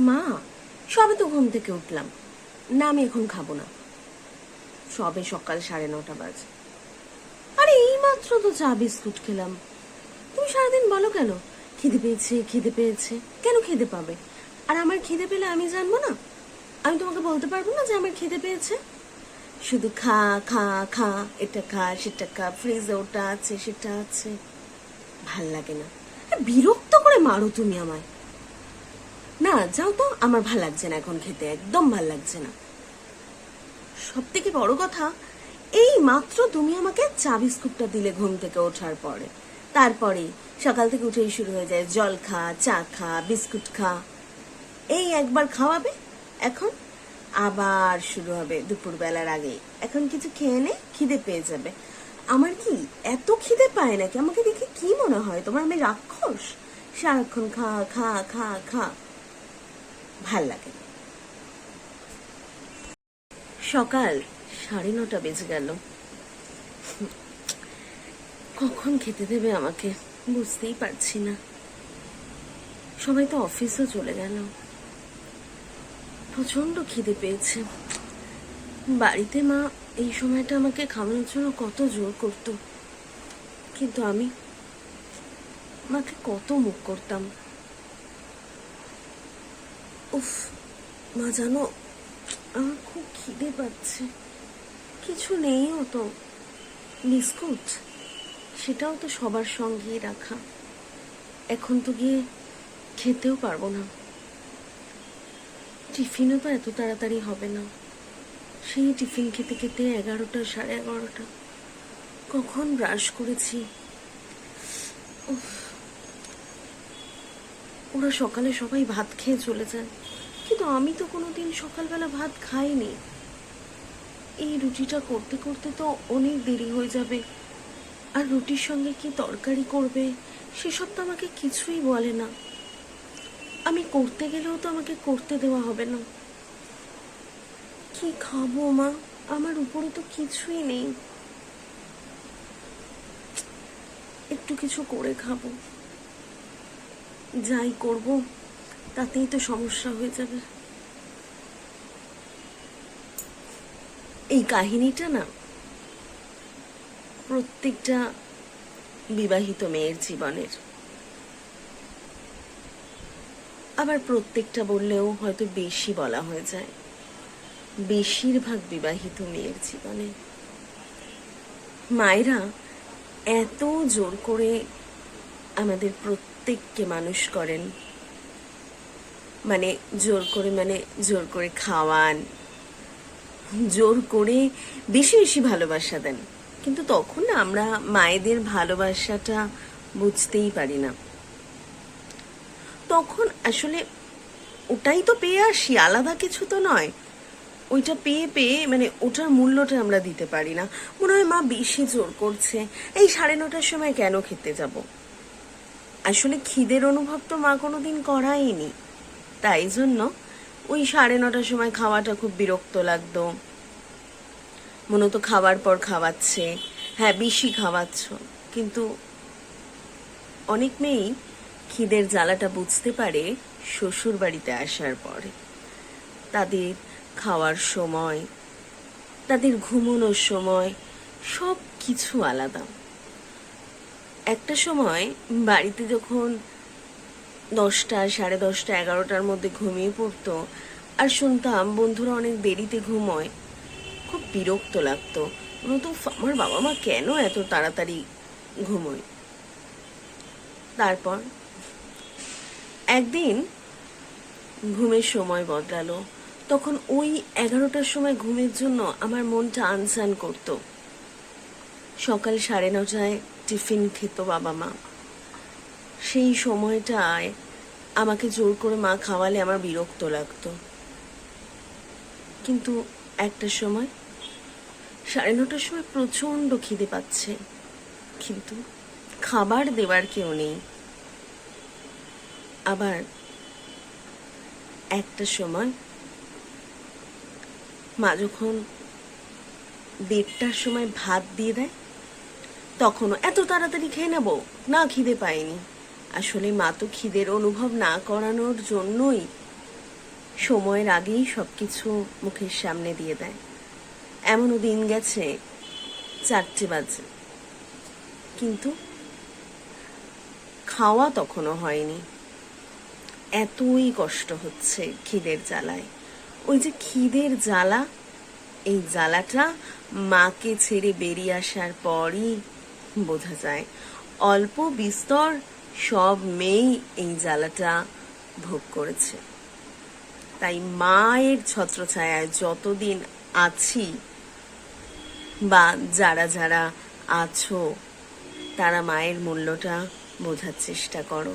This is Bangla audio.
মা, সবে তো ঘুম থেকে উঠলাম। না, আমি এখন খাব না। সবে সকাল সাড়ে নটা বাজে। আরে এই মাত্র তো চা, বিস্কুট খেলাম। তুমি সারাদিন বলো কেন? খিদে পেয়েছে খিদে পেয়েছে। কেন খিদে পাবে? আর আমার খিদে পেলে আমি জানব না? আমি তোমাকে বলতে পারব না যে আমার খিদে পেয়েছে? শুধু খা খা খা, এটা খা, সেটা খা, ফ্রিজে ওটা আছে, সেটা আছে। ভালো লাগে না। বিরক্ত করে মারো তুমি আমায়। না, যাও তো, আমার ভালো লাগছে না এখন খেতে, একদম ভালো লাগছে না। সব থেকে বড় কথা, এই মাত্র তুমি আমাকে চা বিস্কুটটা দিলে ঘুম থেকে ওঠার পরে। তারপরে সকাল থেকে উঠেই শুরু হয়ে যায়, জল খা, চা খা, বিস্কুট খা। এই একবার খাওয়াবে, এখন আবার শুরু হবে দুপুরবেলার আগে। এখন কিছু খেয়ে নে, খিদে পেয়ে যাবে। আমার কি এত খিদে পায় নাকি? আমাকে দেখে কি মনে হয়? তোমার আমি রাক্ষস। সারাক্ষণ খা খা খা খা। ভালো লাগে সকাল সাড়ে নটা বেজে গেল। কখন খেতে দেবে আমাকে বুঝতেই পারছি না। সবাই তো অফিসও চলে গেল। প্রচণ্ড খিদে পেয়েছে। বাড়িতে মা এই সময়টা আমাকে খাওয়ানোর জন্য কত জোর করত। কিন্তু আমি মাকে কত মুখ করতাম। উফ, মা জানো, আমার খুব খিদে পাচ্ছে। কিছু নেইও তো। বিস্কুট, সেটাও তো সবার সঙ্গেই রাখা। এখন তো গিয়ে খেতেও পারব না। টিফিনও তো এত তাড়াতাড়ি হবে না। সেই টিফিন খেতে খেতে এগারোটা, সাড়ে এগারোটা। কখন ব্রাশ করেছি? উফ। ওরা সকালে সবাই ভাত খেয়ে চলে যায়। কিন্তু আমি তো কোনোদিন সকালবেলা ভাত খাইনি। এই রুটিটা করতে করতে তো অনেক দেরি হয়ে যাবে। আর রুটির সঙ্গে কি তরকারি করবে, সেসব তো আমাকে কিছুই বলে না। আমি করতে গেলেও তো আমাকে করতে দেওয়া হবে না। কি খাব মা? আমার উপরে তো কিছুই নেই। একটু কিছু করে খাব। যাই করব, তাতেই তো সমস্যা হয়ে যাবে। এই কাহিনীটা না, প্রত্যেকটা বিবাহিত মেয়ের জীবনের। আবার প্রত্যেকটা বললেও হয়তো বেশি বলা হয়ে যায়, বেশিরভাগ বিবাহিত মেয়ের জীবনে। মায়েরা এত জোর করে আমাদের প্রত্যেককে মানুষ করেন। মানে জোর করে মানে জোর করে খাওয়ান, জোর করে বেশি বেশি ভালোবাসা দেন। কিন্তু তখন আমরা মায়েদের ভালোবাসাটা বুঝতেই পারি না। তখন আসলে ওটাই তো পেয়ে আসি, আলাদা কিছু তো নয়। ওইটা পেয়ে পেয়ে মানে ওটার মূল্যটা আমরা দিতে পারি না। মনে হয় মা বেশি জোর করছে, এই সাড়ে নটার সময় কেন খেতে যাব? আসলে খিদের অনুভব তো মা কোনো দিন করায়নি। তাই জন্য ওই সাড়ে নটার সময় খাওয়াটা খুব বিরক্ত লাগতো। মনে তো পর খাওয়াচ্ছে। হ্যাঁ বেশি খাওয়াচ্ছ। কিন্তু অনেক মেয়েই খিদের জ্বালাটা বুঝতে পারে শ্বশুর বাড়িতে আসার পরে। তাদের খাওয়ার সময়, তাদের ঘুমানোর সময় সব কিছু আলাদা। একটা সময় বাড়িতে যখন দশটা, সাড়ে দশটা, এগারোটার মধ্যে ঘুমিয়ে পড়তো, আর শুনতাম বন্ধুরা অনেক দেরিতে ঘুমোয়, খুব বিরক্ত লাগতো। তো আমার বাবা মা কেন এত তাড়াতাড়ি ঘুমোয়? তারপর একদিন ঘুমের সময় বদলালো। তখন ওই এগারোটার সময় ঘুমের জন্য আমার মনটা আনসান করত। সকাল সাড়ে নটায় টিফিন খেত বাবা মা। সেই সময়টায় আমাকে জোর করে মা খাওয়ালে আমার বিরক্ত লাগতো। কিন্তু একটা সময়, সাড়ে নটার সময় প্রচণ্ড খিদে পাচ্ছে। কিন্তু খাবার দেওয়ার কেউ নেই। আবার একটা সময়, মা যখন দেড়টার সময় ভাত দিয়ে দেয় তখনও এত তাড়াতাড়ি খেয়ে নেব? না, খিদে পাইনি। আসলে মা তো খিদের অনুভব না করানোর জন্যই সময়ের আগেই সবকিছু মুখের সামনে দিয়ে দেয়। এমনও দিন গেছে, চারটে বাজে। কিন্তু খাওয়া তখনও হয়নি। এতই কষ্ট হচ্ছে খিদের জ্বালায়। ওই যে খিদের জ্বালা, এই জ্বালাটা মাকে ছেড়ে বেরিয়ে আসার পরই বোঝা যায়। অল্প বিস্তর সব মেয়েই এই জ্বালাটা ভোগ করেছে। তাই মায়ের ছত্রছায়ায় যতদিন আছি বা যারা যারা আছো, তারা মায়ের মূল্যটা বোঝার চেষ্টা করো।